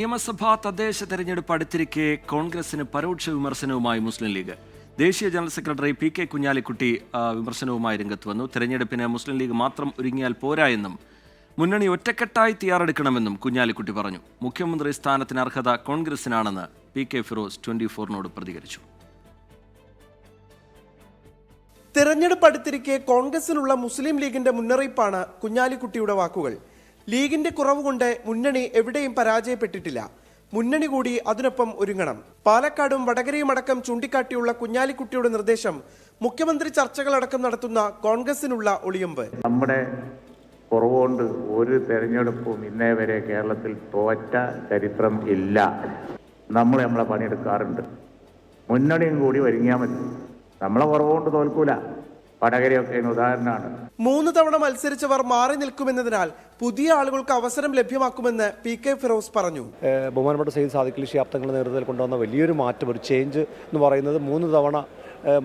നിയമസഭാ തദ്ദേശ തെരഞ്ഞെടുപ്പ് അടുത്തിരിക്കെ കോൺഗ്രസിന് പരോക്ഷ വിമർശനവുമായി മുസ്ലിം ലീഗ്. ദേശീയ general secretary P K Kunhalikutty വിമർശനവുമായി രംഗത്ത് വന്നു. തെരഞ്ഞെടുപ്പിന് മുസ്ലിം ലീഗ് മാത്രം ഒരുങ്ങിയാൽ പോരാ എന്നും മുന്നണി ഒറ്റക്കെട്ടായി തയ്യാറെടുക്കണമെന്നും കുഞ്ഞാലിക്കുട്ടി പറഞ്ഞു. മുഖ്യമന്ത്രി സ്ഥാനത്തിന് അർഹത കോൺഗ്രസിനാണെന്ന് പി കെ ഫിറോസ് ട്വന്റി ഫോറിനോട് പ്രതികരിച്ചു. തെരഞ്ഞെടുപ്പ് അടുത്തിരിക്കെ കോൺഗ്രസിനുള്ള മുസ്ലിം ലീഗിന്റെ മുന്നറിയിപ്പാണ് കുഞ്ഞാലിക്കുട്ടിയുടെ വാക്കുകൾ. ലീഗിന്റെ കുറവ് കൊണ്ട് മുന്നണി എവിടെയും പരാജയപ്പെട്ടിട്ടില്ല. മുന്നണി കൂടി അതിനൊപ്പം ഒരുങ്ങണം. പാലക്കാടും വടകരയും അടക്കം ചൂണ്ടിക്കാട്ടിയുള്ള കുഞ്ഞാലിക്കുട്ടിയുടെ നിർദ്ദേശം മുഖ്യമന്ത്രി ചർച്ചകളടക്കം നടത്തുന്ന കോൺഗ്രസിനുള്ള ഒളിയമ്പ്. നമ്മുടെ കുറവുകൊണ്ട് ഒരു തെരഞ്ഞെടുപ്പും ഇന്നേ വരെ കേരളത്തിൽ തോറ്റ ചരിത്രം ഇല്ല. നമ്മൾ നമ്മളെ പണിയെടുക്കാറുണ്ട്. മുന്നണിയും കൂടി ഒരുങ്ങിയാൽ മതി. നമ്മളെ കുറവുകൊണ്ട് തോൽക്കൂല. വടകരയൊക്കെ ഉദാഹരണമാണ്. മൂന്ന് തവണ മത്സരിച്ചവർ മാറി നിൽക്കുമെന്നതിനാൽ പുതിയ ആളുകൾക്ക് അവസരം ലഭ്യമാക്കുമെന്ന് പി കെ ഫിറോസ് പറഞ്ഞു. ബഹുമാനപ്പെട്ട സയ്യിദ് സാദിഖ് അലി തങ്ങളുടെ നേതൃത്വത്തിൽ കൊണ്ടുവന്ന വലിയൊരു മാറ്റം ഒരു ചേഞ്ച് എന്ന് പറയുന്നത് മൂന്ന് തവണ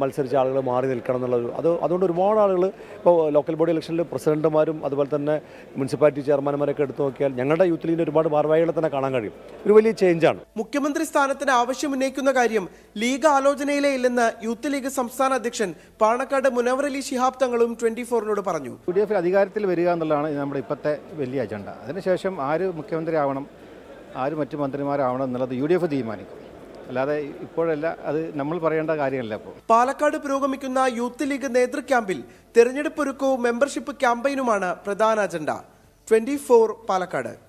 മത്സരിച്ച ആളുകൾ മാറി നിൽക്കണം എന്നുള്ളൊരു അത് അതുകൊണ്ട് ഒരുപാട് ആളുകൾ ഇപ്പോൾ ലോക്കൽ ബോഡി ഇലക്ഷനിൽ പ്രസിഡന്റുമാരും അതുപോലെ തന്നെ മുനിസിപ്പാലിറ്റി ചെയർമാൻമാരൊക്കെ എടുത്തു നോക്കിയാൽ ഞങ്ങളുടെ യൂത്ത് ലീഗിന്റെ ഒരുപാട് ഭാരവാഹികളെ തന്നെ കാണാൻ കഴിയും. ഒരു വലിയ ചേഞ്ചാണ് മുഖ്യമന്ത്രി സ്ഥാനത്തിന് ആവശ്യം ഉന്നയിക്കുന്ന കാര്യം ലീഗ് ആലോചനയിലേ ഇല്ലെന്ന് യൂത്ത് ലീഗ് സംസ്ഥാന അധ്യക്ഷൻ പാണക്കാട് മുനവർ അലി ശിഹാബ് തങ്ങളും ട്വന്റി ഫോറിനോട് പറഞ്ഞു. യു ഡി എഫിൽ അധികാരത്തിൽ വരിക എന്നുള്ളതാണ് നമ്മുടെ ഇപ്പോഴത്തെ വലിയ അജണ്ട. അതിനുശേഷം ആര് മുഖ്യമന്ത്രി ആവണം ആര് മറ്റു മന്ത്രിമാരാവണം എന്നുള്ളത് യു ഡി എഫ് തീരുമാനിക്കും. അല്ലാതെ ഇപ്പോഴല്ല അത് നമ്മൾ പറയേണ്ട കാര്യമല്ല ഇപ്പോൾ. പാലക്കാട് പുരോഗമിക്കുന്ന യൂത്ത് ലീഗ് നേതൃ ക്യാമ്പിൽ തെരഞ്ഞെടുപ്പ് ഒരുക്കവും മെമ്പർഷിപ്പ് ക്യാമ്പയിനുമാണ് പ്രധാന അജണ്ട. ട്വന്റി പാലക്കാട്.